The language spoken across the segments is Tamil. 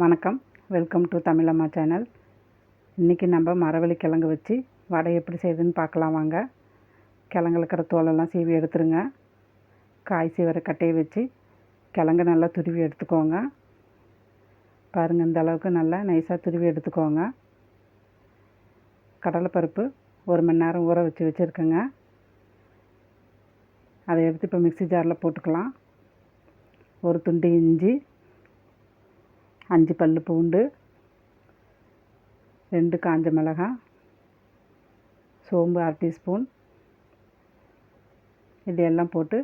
வணக்கம். வெல்கம் டு தமிழம்மா சேனல் இன்றைக்கி நம்ம மரவள்ளி கிழங்கு வச்சு வடை எப்படி செய்யுதுன்னு பார்க்கலாம் வாங்க. கிழங்குல இருக்கிற தோலெல்லாம் சீவி எடுத்துருங்க. காய் சீவர கட்டையை வச்சு கிழங்கு நல்லா துருவி எடுத்துக்கோங்க. பாருங்கள் இந்த அளவுக்கு நல்லா நைஸாக துருவி எடுத்துக்கோங்க. கடலைப்பருப்பு ஒரு மணி நேரம் ஊற வச்சு வச்சுருக்கேங்க. அதை எடுத்து இப்போ மிக்ஸி ஜாரில் போட்டுக்கலாம். ஒரு துண்டு இஞ்சி அஞ்சு பல் பூண்டு ரெண்டு காஞ்ச மிளகாய் சோம்பு அரை டீஸ்பூன். இது எல்லாம் போட்டு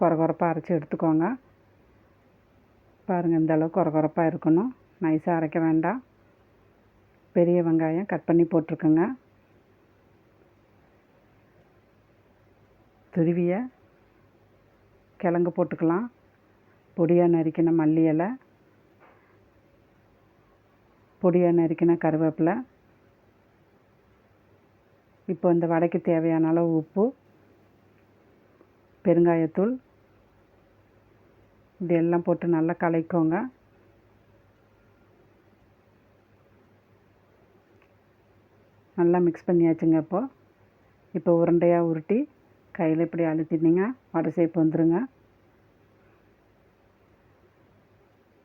கொர கொரப்பாக அரைச்சி எடுத்துக்கோங்க. பாருங்கள் இந்த அளவுக்கு கொர கொரப்பாக இருக்கணும். நைஸாக அரைக்க வேண்டாம். பெரிய வெங்காயம் கட் பண்ணி போட்டிருக்குங்க. துருவிய கிழங்கு போட்டுக்கலாம். பொடியாக நறுக்கின மல்லி இலை. பொடியாக நறுக்கின கருவேப்பிலை. இப்போ இந்த வடைக்கு தேவையான அளவு உப்பு பெருங்காயத்தூள். இது எல்லாம் போட்டு நல்லா கலக்கோங்க நல்லா மிக்ஸ் பண்ணியாச்சுங்க இப்போது இப்போ உருண்டையாக உருட்டி கையில் இப்படி அழுத்திட்டிங்க வடை சேப்பு வந்துருங்க.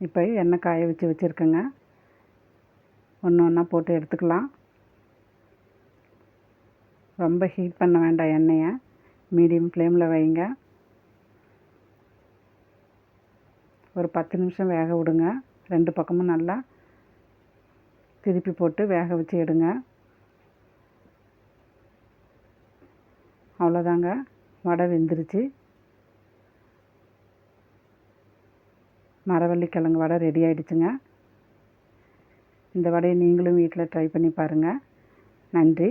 இப்போ எண்ணெய் காய வச்சு வச்சுருக்கேங்க. ஒன்று ஒன்றா போட்டு எடுத்துக்கலாம். ரொம்ப ஹீட் பண்ண வேண்டாம் எண்ணெயை. மீடியம் ஃப்ளேமில் வைங்க. ஒரு பத்து நிமிஷம் வேக விடுங்க. ரெண்டு பக்கமும் நல்லா திருப்பி போட்டு வேக வச்சு எடுங்க. அவ்வளோதாங்க. வடை வெந்துருச்சு. மரவள்ளி கிழங்கு வடை ரெடி ஆகிடுச்சுங்க இந்த வடையை நீங்களும் வீட்டில் ட்ரை பண்ணி பாருங்கள் நன்றி.